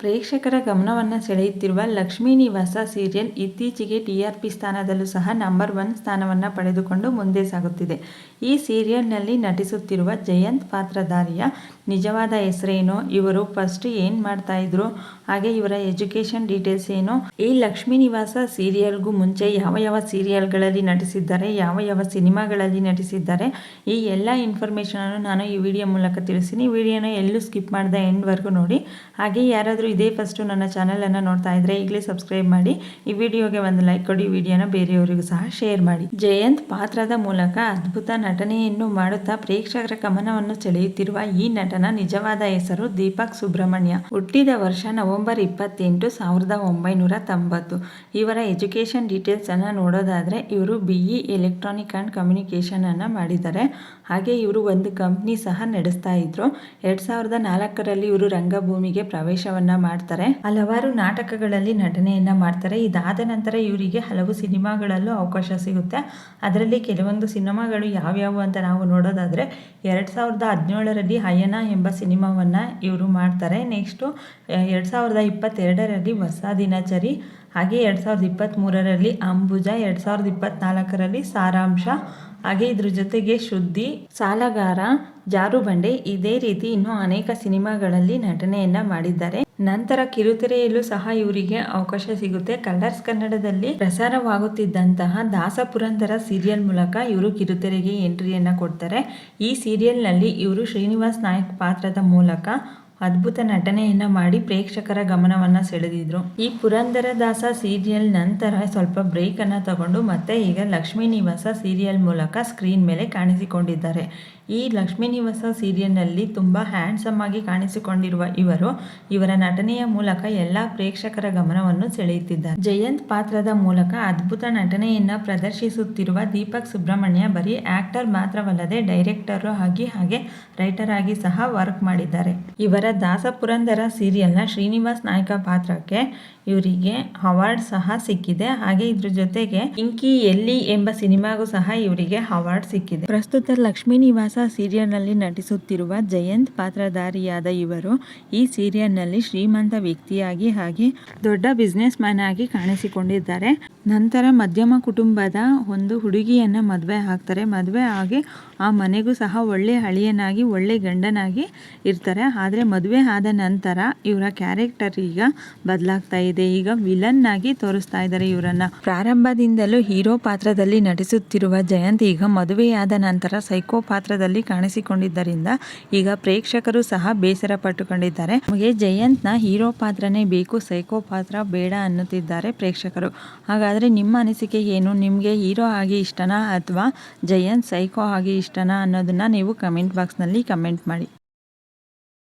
ಪ್ರೇಕ್ಷಕರ ಗಮನವನ್ನು ಸೆಳೆಯುತ್ತಿರುವ ಲಕ್ಷ್ಮೀ ನಿವಾಸ ಸೀರಿಯಲ್ ಇತ್ತೀಚೆಗೆ ಟಿಆರ್ಪಿ ಸ್ಥಾನದಲ್ಲೂ ಸಹ ನಂಬರ್ ಒನ್ ಸ್ಥಾನವನ್ನು ಪಡೆದುಕೊಂಡು ಮುಂದೆ ಸಾಗುತ್ತಿದೆ. ಈ ಸೀರಿಯಲ್ನಲ್ಲಿ ನಟಿಸುತ್ತಿರುವ ಜಯಂತ್ ಪಾತ್ರಧಾರಿಯ ನಿಜವಾದ ಹೆಸರೇನು, ಇವರು ಫಸ್ಟ್ ಏನು ಮಾಡ್ತಾ ಇದ್ರು, ಹಾಗೆ ಇವರ ಎಜುಕೇಷನ್ ಡೀಟೇಲ್ಸ್ ಏನು, ಈ ಲಕ್ಷ್ಮೀ ನಿವಾಸ ಸೀರಿಯಲ್ಗೂ ಮುಂಚೆ ಯಾವ ಯಾವ ಸೀರಿಯಲ್ಗಳಲ್ಲಿ ನಟಿಸಿದ್ದಾರೆ, ಯಾವ ಯಾವ ಸಿನಿಮಾಗಳಲ್ಲಿ ನಟಿಸಿದ್ದಾರೆ, ಈ ಎಲ್ಲ ಇನ್ಫಾರ್ಮೇಷನನ್ನು ನಾನು ಈ ವಿಡಿಯೋ ಮೂಲಕ ತಿಳಿಸ್ತೀನಿ. ವಿಡಿಯೋನ ಎಲ್ಲೂ ಸ್ಕಿಪ್ ಮಾಡಿದೆ ಎಂಡ್ವರೆಗೂ ನೋಡಿ. ಹಾಗೆ ಯಾರಾದರೂ ಇದೇ ಫಸ್ಟು ನನ್ನ ಚಾನಲನ್ನು ನೋಡ್ತಾ ಇದ್ದರೆ ಈಗಲೇ ಸಬ್ಸ್ಕ್ರೈಬ್ ಮಾಡಿ, ಈ ವಿಡಿಯೋಗೆ ಒಂದು ಲೈಕ್ ಕೊಡಿ ವಿಡಿಯೋನ ಬೇರೆಯವರಿಗೂ ಸಹ ಶೇರ್ ಮಾಡಿ. ಜಯಂತ್ ಪಾತ್ರದ ಮೂಲಕ ಅದ್ಭುತ ನಟನೆಯನ್ನು ಮಾಡುತ್ತಾ ಪ್ರೇಕ್ಷಕರ ಗಮನವನ್ನು ಸೆಳೆಯುತ್ತಿರುವ ಈ ನಟನ ನಿಜವಾದ ಹೆಸರು ದೀಪಕ್ ಸುಬ್ರಹ್ಮಣ್ಯ. ಹುಟ್ಟಿದ ವರ್ಷ ನವೆಂಬರ್ ಇಪ್ಪತ್ತೆಂಟು, ಸಾವಿರದ ಒಂಬೈನೂರ ತೊಂಬತ್ತು. ಇವರ ಎಜುಕೇಷನ್ ಡೀಟೇಲ್ಸ್ ಅನ್ನು ನೋಡೋದಾದ್ರೆ ಇವರು B E electronic and communication ಅನ್ನ ಮಾಡಿದ್ದಾರೆ. ಹಾಗೆ ಇವರು ಒಂದು ಕಂಪ್ನಿ ಸಹ ನಡೆಸ್ತಾ ಇದ್ರು. ಎರಡ್ ಸಾವಿರದ ನಾಲ್ಕರಲ್ಲಿ ಇವರು ರಂಗಭೂಮಿಗೆ ಪ್ರವೇಶವನ್ನ ಮಾಡ್ತಾರೆ. ಹಲವಾರು ನಾಟಕಗಳಲ್ಲಿ ನಟನೆಯನ್ನ ಮಾಡ್ತಾರೆ. ಇದಾದ ನಂತರ ಇವರಿಗೆ ಹಲವು ಸಿನಿಮಾಗಳಲ್ಲೂ ಅವಕಾಶ ಸಿಗುತ್ತೆ. ಅದರಲ್ಲಿ ಕೆಲವೊಂದು ಸಿನಿಮಾಗಳು ಯಾವ್ಯಾವು ಅಂತ ನಾವು ನೋಡೋದಾದ್ರೆ, ಎರಡ್ ಸಾವಿರದ ಹದಿನೇಳರಲ್ಲಿ ಅಯ್ಯನ ಎಂಬ ಸಿನಿಮಾವನ್ನ ಇವರು ಮಾಡ್ತಾರೆ. ನೆಕ್ಸ್ಟು ಎರಡ್ ಸಾವಿರದ ಇಪ್ಪತ್ತೆರಡರಲ್ಲಿ ಹೊಸ ದಿನಚರಿ, ಹಾಗೆ ಎರಡು ಸಾವಿರದ ಇಪ್ಪತ್ತ್ಮೂರರಲ್ಲಿ ಅಂಬುಜ, ಎರಡು ಸಾವಿರದ ಇಪ್ಪತ್ತ್ನಾಲ್ಕರಲ್ಲಿ ಸಾರಾಂಶ ಹಾಗೆ ಇದ್ರ ಜೊತೆಗೆ ಶುದ್ಧಿ, ಸಾಲಗಾರ, ಜಾರುಬಂಡೆ ಇದೇ ರೀತಿ ಇನ್ನೂ ಅನೇಕ ಸಿನಿಮಾಗಳಲ್ಲಿ ನಟನೆಯನ್ನ ಮಾಡಿದ್ದಾರೆ. ನಂತರ ಕಿರುತೆರೆಯಲ್ಲೂ ಸಹ ಇವರಿಗೆ ಅವಕಾಶ ಸಿಗುತ್ತೆ. ಕಲರ್ಸ್ ಕನ್ನಡದಲ್ಲಿ ಪ್ರಸಾರವಾಗುತ್ತಿದ್ದಂತಹ ದಾಸ ಪುರಂದರ ಸೀರಿಯಲ್ ಮೂಲಕ ಇವರು ಕಿರುತೆರೆಗೆ ಎಂಟ್ರಿಯನ್ನ ಕೊಡ್ತಾರೆ. ಈ ಸೀರಿಯಲ್ನಲ್ಲಿ ಇವರು ಶ್ರೀನಿವಾಸ್ ನಾಯಕ್ ಪಾತ್ರದ ಮೂಲಕ ಅದ್ಭುತ ನಟನೆಯನ್ನ ಮಾಡಿ ಪ್ರೇಕ್ಷಕರ ಗಮನವನ್ನ ಸೆಳೆದಿದ್ರು. ಈ ಪುರಂದರದಾಸ ಸೀರಿಯಲ್ ನಂತರ ಸ್ವಲ್ಪ ಬ್ರೇಕ್ ಅನ್ನ ತಗೊಂಡು ಮತ್ತೆ ಈಗ ಲಕ್ಷ್ಮೀ ನಿವಾಸ ಸೀರಿಯಲ್ ಮೂಲಕ ಸ್ಕ್ರೀನ್ ಮೇಲೆ ಕಾಣಿಸಿಕೊಂಡಿದ್ದಾರೆ. ಈ ಲಕ್ಷ್ಮೀ ನಿವಾಸ ಸೀರಿಯಲ್ನಲ್ಲಿ ತುಂಬ ಹ್ಯಾಂಡ್ಸಮ್ ಆಗಿ ಕಾಣಿಸಿಕೊಂಡಿರುವ ಇವರು ಇವರ ನಟನೆಯ ಮೂಲಕ ಎಲ್ಲ ಪ್ರೇಕ್ಷಕರ ಗಮನವನ್ನು ಸೆಳೆಯುತ್ತಿದ್ದಾರೆ. ಜಯಂತ್ ಪಾತ್ರದ ಮೂಲಕ ಅದ್ಭುತ ನಟನೆಯನ್ನ ಪ್ರದರ್ಶಿಸುತ್ತಿರುವ ದೀಪಕ್ ಸುಬ್ರಹ್ಮಣ್ಯ ಬರೀ ಆಕ್ಟರ್ ಮಾತ್ರವಲ್ಲದೆ ಡೈರೆಕ್ಟರ್ ಆಗಿ ಹಾಗೆ ರೈಟರ್ ಆಗಿ ಸಹ ವರ್ಕ್ ಮಾಡಿದ್ದಾರೆ. ಇವರ ದಾಸ ಪುರಂದರ ಸೀರಿಯಲ್ನ ಶ್ರೀನಿವಾಸ್ ನಾಯಕ ಪಾತ್ರಕ್ಕೆ ಇವರಿಗೆ ಅವಾರ್ಡ್ ಸಹ ಸಿಕ್ಕಿದೆ. ಹಾಗೆ ಇದ್ರ ಜೊತೆಗೆ ಇಂಕಿ ಎಲ್ಲಿ ಎಂಬ ಸಿನಿಮಾಗೂ ಸಹ ಇವರಿಗೆ ಅವಾರ್ಡ್ ಸಿಕ್ಕಿದೆ. ಪ್ರಸ್ತುತ ಲಕ್ಷ್ಮೀ ನಿವಾಸ ಸೀರಿಯಲ್ನಲ್ಲಿ ನಟಿಸುತ್ತಿರುವ ಜಯಂತ್ ಪಾತ್ರಧಾರಿಯಾದ ಇವರು ಈ ಸೀರಿಯಲ್ನಲ್ಲಿ ಶ್ರೀಮಂತ ವ್ಯಕ್ತಿಯಾಗಿ ಹಾಗೆ ದೊಡ್ಡ ಬಿಸ್ನೆಸ್ ಮ್ಯಾನ್ ಆಗಿ ಕಾಣಿಸಿಕೊಂಡಿದ್ದಾರೆ. ನಂತರ ಮಧ್ಯಮ ಕುಟುಂಬದ ಒಂದು ಹುಡುಗಿಯನ್ನು ಮದುವೆ ಆಗ್ತಾರೆ ಮದುವೆ ಆಗಿ ಆ ಮನೆಗೂ ಸಹ ಒಳ್ಳೆ ಹಳಿಯನಾಗಿ, ಒಳ್ಳೆ ಗಂಡನಾಗಿ ಇರ್ತಾರೆ. ಆದರೆ ಮದುವೆ ಆದ ನಂತರ ಇವರ ಕ್ಯಾರೆಕ್ಟರ್ ಈಗ ಬದಲಾಗ್ತಾ ಇದೆ. ಈಗ ವಿಲನ್ ಆಗಿ ತೋರಿಸ್ತಾ ಇದ್ದಾರೆ ಇವರನ್ನ. ಪ್ರಾರಂಭದಿಂದಲೂ ಹೀರೋ ಪಾತ್ರದಲ್ಲಿ ನಟಿಸುತ್ತಿರುವ ಜಯಂತ್ ಈಗ ಮದುವೆಯಾದ ನಂತರ ಸೈಕೋ ಪಾತ್ರದಲ್ಲಿ ಕಾಣಿಸಿಕೊಂಡಿದ್ದರಿಂದ ಈಗ ಪ್ರೇಕ್ಷಕರು ಸಹ ಬೇಸರ ಪಟ್ಟುಕೊಂಡಿದ್ದಾರೆ. ನಮಗೆ ಜಯಂತ್ನ ಹೀರೋ ಪಾತ್ರನೇ ಬೇಕು ಸೈಕೋ ಪಾತ್ರ ಬೇಡ ಅನ್ನುತ್ತಿದ್ದಾರೆ ಪ್ರೇಕ್ಷಕರು. ಹಾಗಾದರೆ ನಿಮ್ಮ ಅನಿಸಿಕೆ ಏನು? ನಿಮಗೆ ಹೀರೋ ಆಗಿ ಇಷ್ಟನಾ ಅಥವಾ ಜಯಂತ್ ಸೈಕೋ ಆಗಿ ಇಷ್ಟನಾ ಅನ್ನೋದನ್ನ ನೀವು ಕಮೆಂಟ್ ಬಾಕ್ಸ್ನಲ್ಲಿ ಕಮೆಂಟ್ ಮಾಡಿ.